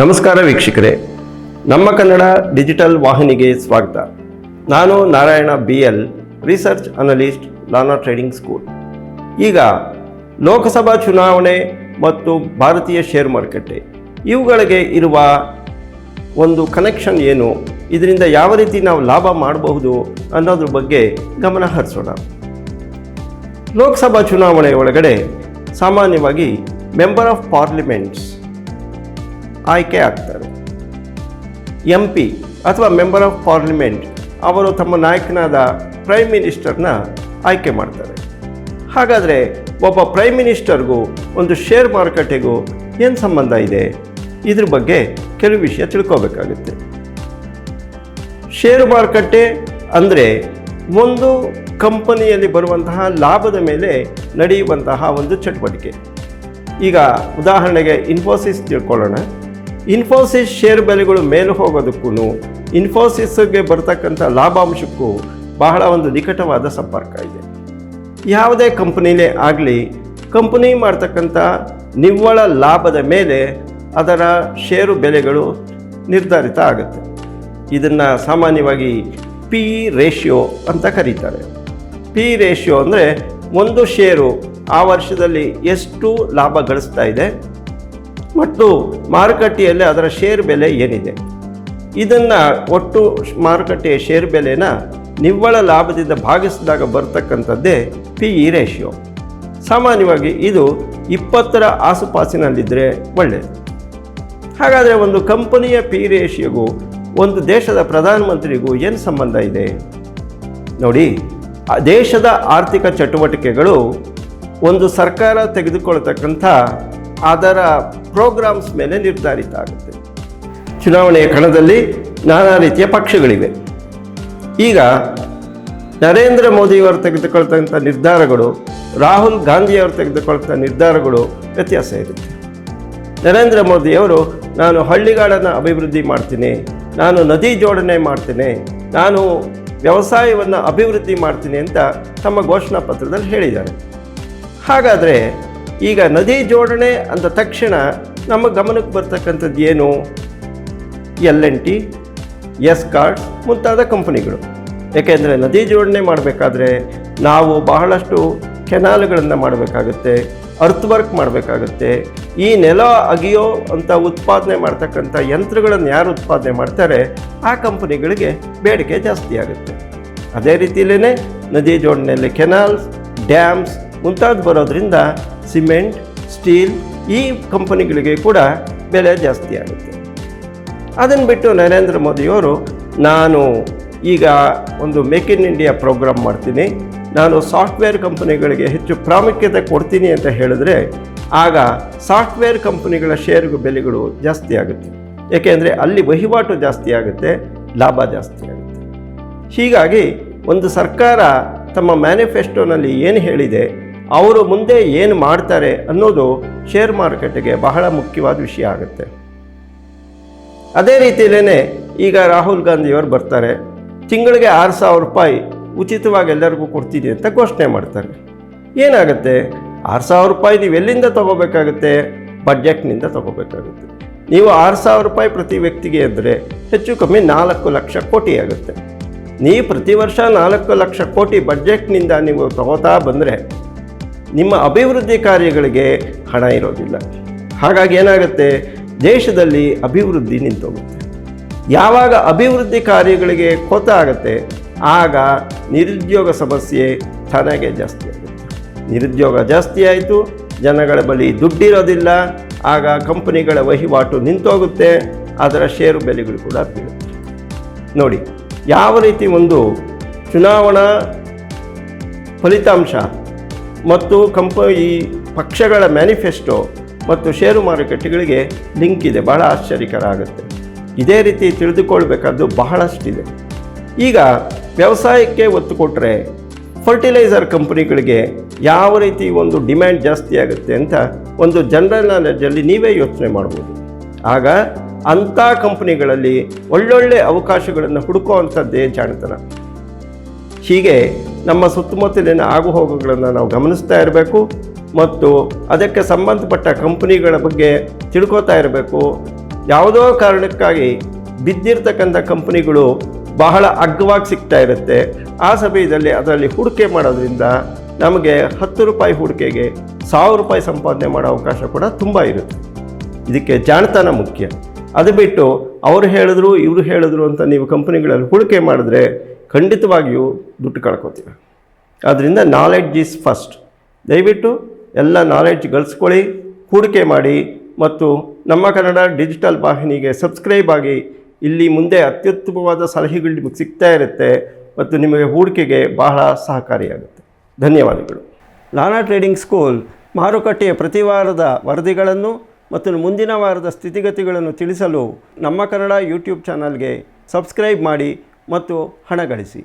ನಮಸ್ಕಾರ ವೀಕ್ಷಕರೇ. ನಮ್ಮ ಕನ್ನಡ ಡಿಜಿಟಲ್ ವಾಹಿನಿಗೆ ಸ್ವಾಗತ. ನಾನು Narayana B L research analyst ಲಾನಾ trading school ಈಗ ಲೋಕಸಭಾ ಚುನಾವಣೆ ಮತ್ತು ಭಾರತೀಯ ಶೇರ್ ಮಾರುಕಟ್ಟೆ ಇವುಗಳಿಗೆ ಇರುವ ಒಂದು ಕನೆಕ್ಷನ್ ಏನು? ಇದರಿಂದ ಯಾವ ರೀತಿ ನಾವು ಲಾಭ ಮಾಡಬಹುದು ಅನ್ನೋದ್ರ ಬಗ್ಗೆ ಗಮನ ಹರಿಸೋಣ. ಲೋಕಸಭಾ ಚುನಾವಣೆ ಒಳಗಡೆ ಸಾಮಾನ್ಯವಾಗಿ ಮೆಂಬರ್ ಆಫ್ ಪಾರ್ಲಿಮೆಂಟ್ಸ್ ಆಯ್ಕೆ ಆಗ್ತಾರೆ. ಎಂ ಪಿ ಅಥವಾ ಮೆಂಬರ್ ಆಫ್ ಪಾರ್ಲಿಮೆಂಟ್ ಅವರು ತಮ್ಮ ನಾಯಕನಾದ ಪ್ರೈಮ್ ಮಿನಿಸ್ಟರ್ನ ಆಯ್ಕೆ ಮಾಡ್ತಾರೆ. ಹಾಗಾದರೆ ಒಬ್ಬ ಪ್ರೈಮ್ ಮಿನಿಸ್ಟರ್ಗೂ ಒಂದು ಶೇರ್ ಮಾರುಕಟ್ಟೆಗೂ ಏನು ಸಂಬಂಧ ಇದೆ? ಇದ್ರ ಬಗ್ಗೆ ಕೆಲವು ವಿಷಯ ತಿಳ್ಕೋಬೇಕಾಗುತ್ತೆ. ಶೇರು ಮಾರುಕಟ್ಟೆ ಅಂದರೆ ಒಂದು ಕಂಪನಿಯಲ್ಲಿ ಬರುವಂತಹ ಲಾಭದ ಮೇಲೆ ನಡೆಯುವಂತಹ ಒಂದು ಚಟುವಟಿಕೆ. ಈಗ ಉದಾಹರಣೆಗೆ ಇನ್ಫೋಸಿಸ್ ತಿಳ್ಕೊಳ್ಳೋಣ. ಇನ್ಫೋಸಿಸ್ ಶೇರ್ ಬೆಲೆಗಳು ಮೇಲೆ ಹೋಗೋದಕ್ಕೂ ಇನ್ಫೋಸಿಸ್ಗೆ ಬರ್ತಕ್ಕಂಥ ಲಾಭಾಂಶಕ್ಕೂ ಬಹಳ ಒಂದು ನಿಕಟವಾದ ಸಂಪರ್ಕ ಇದೆ. ಯಾವುದೇ ಕಂಪನಿಲೇ ಆಗಲಿ, ಕಂಪನಿ ಮಾಡ್ತಕ್ಕಂಥ ನಿವ್ವಳ ಲಾಭದ ಮೇಲೆ ಅದರ ಷೇರು ಬೆಲೆಗಳು ನಿರ್ಧಾರಿತ ಆಗುತ್ತೆ. ಇದನ್ನು ಸಾಮಾನ್ಯವಾಗಿ ಪಿ ರೇಷಿಯೋ ಅಂತ ಕರೀತಾರೆ. ಪಿ ರೇಷಿಯೋ ಅಂದರೆ ಒಂದು ಷೇರು ಆ ವರ್ಷದಲ್ಲಿ ಎಷ್ಟು ಲಾಭ ಗಳಿಸ್ತಾ ಇದೆ? ಮತ್ತು ಮಾರುಕಟ್ಟೆಯಲ್ಲಿ ಅದರ ಶೇರ್ ಬೆಲೆ ಏನಿದೆ? ಇದನ್ನು ಒಟ್ಟು ಮಾರುಕಟ್ಟೆಯ ಶೇರ್ ಬೆಲೆನ ನಿವ್ವಳ ಲಾಭದಿಂದ ಭಾಗಿಸಿದಾಗ ಬರ್ತಕ್ಕಂಥದ್ದೇ ಪಿ ಇ ರೇಷಿಯೋ ಸಾಮಾನ್ಯವಾಗಿ ಇದು ಇಪ್ಪತ್ತರ ಆಸುಪಾಸಿನಲ್ಲಿದ್ದರೆ ಒಳ್ಳೆಯದು ಹಾಗಾದರೆ ಒಂದು ಕಂಪನಿಯ ಪಿ ರೇಷಿಯೋಗೂ ಒಂದು ದೇಶದ ಪ್ರಧಾನಮಂತ್ರಿಗೂ ಏನು ಸಂಬಂಧ ಇದೆ? ನೋಡಿ ದೇಶದ ಆರ್ಥಿಕ ಚಟುವಟಿಕೆಗಳು ಒಂದು ಸರ್ಕಾರ ತೆಗೆದುಕೊಳ್ತಕ್ಕಂಥ ಅದರ ಪ್ರೋಗ್ರಾಮ್ಸ್ ಮೇಲೆ ನಿರ್ಧಾರಿತ ಆಗುತ್ತೆ. ಚುನಾವಣೆಯ ಕಣದಲ್ಲಿ ನಾನಾ ರೀತಿಯ ಪಕ್ಷಗಳಿವೆ. ಈಗ ನರೇಂದ್ರ ಮೋದಿಯವರು ತೆಗೆದುಕೊಳ್ತಕ್ಕಂಥ ನಿರ್ಧಾರಗಳು, ರಾಹುಲ್ ಗಾಂಧಿಯವರು ತೆಗೆದುಕೊಳ್ತ ನಿರ್ಧಾರಗಳು ವ್ಯತ್ಯಾಸ ಇರುತ್ತೆ. ನರೇಂದ್ರ ಮೋದಿಯವರು, ನಾನು ಹಳ್ಳಿಗಾಡನ್ನು ಅಭಿವೃದ್ಧಿ ಮಾಡ್ತೀನಿ, ನಾನು ನದಿ ಜೋಡಣೆ ಮಾಡ್ತೀನಿ, ನಾನು ವ್ಯವಸಾಯವನ್ನು ಅಭಿವೃದ್ಧಿ ಮಾಡ್ತೀನಿ ಅಂತ ತಮ್ಮ ಘೋಷಣಾ ಪತ್ರದಲ್ಲಿ ಹೇಳಿದ್ದಾರೆ. ಹಾಗಾದರೆ ಈಗ ನದಿ ಜೋಡಣೆ ಅಂದ ತಕ್ಷಣ ನಮ್ಮ ಗಮನಕ್ಕೆ ಬರ್ತಕ್ಕಂಥದ್ದು ಏನು? L N T, S card ಮುಂತಾದ ಕಂಪನಿಗಳು. ಏಕೆಂದರೆ ನದಿ ಜೋಡಣೆ ಮಾಡಬೇಕಾದ್ರೆ ನಾವು ಬಹಳಷ್ಟು ಕೆನಾಲ್ಗಳನ್ನು ಮಾಡಬೇಕಾಗುತ್ತೆ ಅರ್ತ್ ವರ್ಕ್ ಮಾಡಬೇಕಾಗುತ್ತೆ. ಈ ನೆಲ ಅಗಿಯೋ ಅಂತ ಉತ್ಪಾದನೆ ಮಾಡ್ತಕ್ಕಂಥ ಯಂತ್ರಗಳನ್ನು ಯಾರು ಉತ್ಪಾದನೆ ಮಾಡ್ತಾರೆ, ಆ ಕಂಪನಿಗಳಿಗೆ ಬೇಡಿಕೆ ಜಾಸ್ತಿ ಆಗುತ್ತೆ. ಅದೇ ರೀತಿಯಲ್ಲೇ ನದಿ ಜೋಡಣೆಯಲ್ಲಿ ಕೆನಾಲ್ಸ್, ಡ್ಯಾಮ್ಸ್ ಮುಂತಾದ ಬರೋದ್ರಿಂದ ಸಿಮೆಂಟ್, ಸ್ಟೀಲ್ ಈ ಕಂಪನಿಗಳಿಗೆ ಕೂಡ ಬೆಲೆ ಜಾಸ್ತಿ ಆಗುತ್ತೆ. ಅದನ್ನು ಬಿಟ್ಟು ನರೇಂದ್ರ ಮೋದಿಯವರು, ನಾನು ಈಗ ಒಂದು ಮೇಕ್ ಇನ್ ಇಂಡಿಯಾ ಪ್ರೋಗ್ರಾಮ್ ಮಾಡ್ತೀನಿ. ನಾನು ಸಾಫ್ಟ್ವೇರ್ ಕಂಪನಿಗಳಿಗೆ ಹೆಚ್ಚು ಪ್ರಾಮುಖ್ಯತೆ ಕೊಡ್ತೀನಿ ಅಂತ ಹೇಳಿದ್ರೆ, ಆಗ ಸಾಫ್ಟ್ವೇರ್ ಕಂಪನಿಗಳ ಶೇರ್ ಬೆಲೆಗಳು ಜಾಸ್ತಿ ಆಗುತ್ತೆ. ಏಕೆಂದರೆ ಅಲ್ಲಿ ವಹಿವಾಟು ಜಾಸ್ತಿ ಆಗುತ್ತೆ, ಲಾಭ ಜಾಸ್ತಿ ಆಗುತ್ತೆ. ಹೀಗಾಗಿ ಒಂದು ಸರ್ಕಾರ ತಮ್ಮ ಮ್ಯಾನಿಫೆಸ್ಟೋನಲ್ಲಿ ಏನು ಹೇಳಿದೆ ಅವರು ಮುಂದೆ ಏನು ಮಾಡ್ತಾರೆ ಅನ್ನೋದು ಶೇರ್ ಮಾರುಕಟ್ಟೆಗೆ ಬಹಳ ಮುಖ್ಯವಾದ ವಿಷಯ ಆಗುತ್ತೆ. ಅದೇ ರೀತಿಯಲ್ಲೇ ಈಗ ರಾಹುಲ್ ಗಾಂಧಿಯವರು ಬರ್ತಾರೆ. ತಿಂಗಳಿಗೆ ಆರು ಸಾವಿರ ರೂಪಾಯಿ ಉಚಿತವಾಗಿ ಎಲ್ಲರಿಗೂ ಕೊಡ್ತೀನಿ ಅಂತ ಘೋಷಣೆ ಮಾಡ್ತಾರೆ. ಏನಾಗುತ್ತೆ? ಆರು ಸಾವಿರ ರೂಪಾಯಿ ನೀವು ಎಲ್ಲಿಂದ ತೊಗೋಬೇಕಾಗುತ್ತೆ? ಬಡ್ಜೆಟ್ನಿಂದ ತೊಗೋಬೇಕಾಗುತ್ತೆ. ನೀವು ಆರು ಸಾವಿರ ರೂಪಾಯಿ ಪ್ರತಿ ವ್ಯಕ್ತಿಗೆ ಅಂದರೆ ಹೆಚ್ಚು ಕಮ್ಮಿ ನಾಲ್ಕು ಲಕ್ಷ ಕೋಟಿ ಆಗುತ್ತೆ. ನೀವು ಪ್ರತಿ ವರ್ಷ ನಾಲ್ಕು ಲಕ್ಷ ಕೋಟಿ ಬಜೆಟ್ನಿಂದ ನೀವು ತಗೋತಾ ಬಂದರೆ ನಿಮ್ಮ ಅಭಿವೃದ್ಧಿ ಕಾರ್ಯಗಳಿಗೆ ಹಣ ಇರೋದಿಲ್ಲ. ಹಾಗಾಗಿ ಏನಾಗುತ್ತೆ? ದೇಶದಲ್ಲಿ ಅಭಿವೃದ್ಧಿ ನಿಂತೋಗುತ್ತೆ. ಯಾವಾಗ ಅಭಿವೃದ್ಧಿ ಕಾರ್ಯಗಳಿಗೆ ಕೊತ ಆಗುತ್ತೆ, ಆಗ ನಿರುದ್ಯೋಗ ಸಮಸ್ಯೆ ತನಗೆ ಜಾಸ್ತಿ ಆಗುತ್ತೆ. ನಿರುದ್ಯೋಗ ಜಾಸ್ತಿ ಆಯಿತು, ಜನಗಳ ಬಳಿ ದುಡ್ಡಿರೋದಿಲ್ಲ, ಆಗ ಕಂಪನಿಗಳ ವಹಿವಾಟು ನಿಂತೋಗುತ್ತೆ, ಅದರ ಷೇರು ಬೆಲೆಗಳು ಕೂಡ ಬೀಳುತ್ತೆ. ನೋಡಿ, ಯಾವ ರೀತಿ ಒಂದು ಚುನಾವಣಾ ಫಲಿತಾಂಶ ಮತ್ತು ಕಂಪ ಈ ಪಕ್ಷಗಳ ಮ್ಯಾನಿಫೆಸ್ಟೋ ಮತ್ತು ಷೇರು ಮಾರುಕಟ್ಟೆಗಳಿಗೆ ಲಿಂಕ್ ಇದೆ, ಬಹಳ ಆಶ್ಚರ್ಯಕರ ಆಗುತ್ತೆ ಇದೇ ರೀತಿ ತಿಳಿದುಕೊಳ್ಬೇಕಾದ್ದು ಬಹಳಷ್ಟಿದೆ. ಈಗ ವ್ಯವಸಾಯಕ್ಕೆ ಒತ್ತು ಕೊಟ್ಟರೆ ಫರ್ಟಿಲೈಸರ್ ಕಂಪನಿಗಳಿಗೆ ಯಾವ ರೀತಿ ಒಂದು ಡಿಮ್ಯಾಂಡ್ ಜಾಸ್ತಿ ಆಗುತ್ತೆ ಅಂತ ಒಂದು ಜನರಲ್ ನಾಲೆಜಲ್ಲಿ ನೀವೇ ಯೋಚನೆ ಮಾಡ್ಬೋದು. ಆಗ ಅಂಥ ಕಂಪನಿಗಳಲ್ಲಿ ಒಳ್ಳೊಳ್ಳೆ ಅವಕಾಶಗಳನ್ನು ಹುಡುಕುವಂಥದ್ದೇ ಜಾಣತನ. ಹೀಗೆ ನಮ್ಮ ಸುತ್ತಮುತ್ತಲಿನ ಆಗುಹೋಗುಗಳನ್ನು ನಾವು ಗಮನಿಸ್ತಾ ಇರಬೇಕು ಮತ್ತು ಅದಕ್ಕೆ ಸಂಬಂಧಪಟ್ಟ ಕಂಪನಿಗಳ ಬಗ್ಗೆ ತಿಳ್ಕೊತಾ ಇರಬೇಕು. ಯಾವುದೋ ಕಾರಣಕ್ಕಾಗಿ ಬಿದ್ದಿರ್ತಕ್ಕಂಥ ಕಂಪನಿಗಳು ಬಹಳ ಅಗ್ಗವಾಗಿ ಸಿಗ್ತಾ ಇರುತ್ತೆ. ಆ ಸಮಯದಲ್ಲಿ ಅದರಲ್ಲಿ ಹೂಡಿಕೆ ಮಾಡೋದ್ರಿಂದ ನಮಗೆ ಹತ್ತು ರೂಪಾಯಿ ಹೂಡಿಕೆಗೆ ಸಾವಿರ ರೂಪಾಯಿ ಸಂಪಾದನೆ ಮಾಡೋ ಅವಕಾಶ ಕೂಡ ತುಂಬ ಇರುತ್ತೆ. ಇದಕ್ಕೆ ಜಾಣತನ ಮುಖ್ಯ. ಅದು ಬಿಟ್ಟು ಅವರು ಹೇಳಿದ್ರು, ಇವರು ಹೇಳಿದ್ರು ಅಂತ ನೀವು ಕಂಪ್ನಿಗಳಲ್ಲಿ ಹೂಡಿಕೆ ಮಾಡಿದ್ರೆ ಖಂಡಿತವಾಗಿಯೂ ದುಡ್ಡು ಕಳ್ಕೊತೀವಿ. ಆದ್ದರಿಂದ ನಾಲೆಡ್ಜ್ ಈಸ್ ಫಸ್ಟ್ ದಯವಿಟ್ಟು ಎಲ್ಲ ನಾಲೆಡ್ಜ್ ಗಳಿಸ್ಕೊಳ್ಳಿ, ಹೂಡಿಕೆ ಮಾಡಿ ಮತ್ತು ನಮ್ಮ ಕನ್ನಡ ಡಿಜಿಟಲ್ ವಾಹಿನಿಗೆ ಸಬ್ಸ್ಕ್ರೈಬ್ ಆಗಿ ಇಲ್ಲಿ ಮುಂದೆ ಅತ್ಯುತ್ತಮವಾದ ಸಲಹೆಗಳು ನಿಮಗೆ ಸಿಗ್ತಾ ಇರುತ್ತೆ ಮತ್ತು ನಿಮಗೆ ಹೂಡಿಕೆಗೆ ಬಹಳ ಸಹಕಾರಿಯಾಗುತ್ತೆ. ಧನ್ಯವಾದಗಳು. ಲಾನಾ ಟ್ರೇಡಿಂಗ್ ಸ್ಕೂಲ್ ಮಾರುಕಟ್ಟೆಯ ಪ್ರತಿ ವಾರದ ವರದಿಗಳನ್ನು ಮತ್ತು ಮುಂದಿನ ವಾರದ ಸ್ಥಿತಿಗತಿಗಳನ್ನು ತಿಳಿಸಲು ನಮ್ಮ ಕನ್ನಡ ಯೂಟ್ಯೂಬ್ ಚಾನಲ್ಗೆ ಸಬ್ಸ್ಕ್ರೈಬ್ ಮಾಡಿ ಮತ್ತು ಹಣ ಗಳಿಸಿ.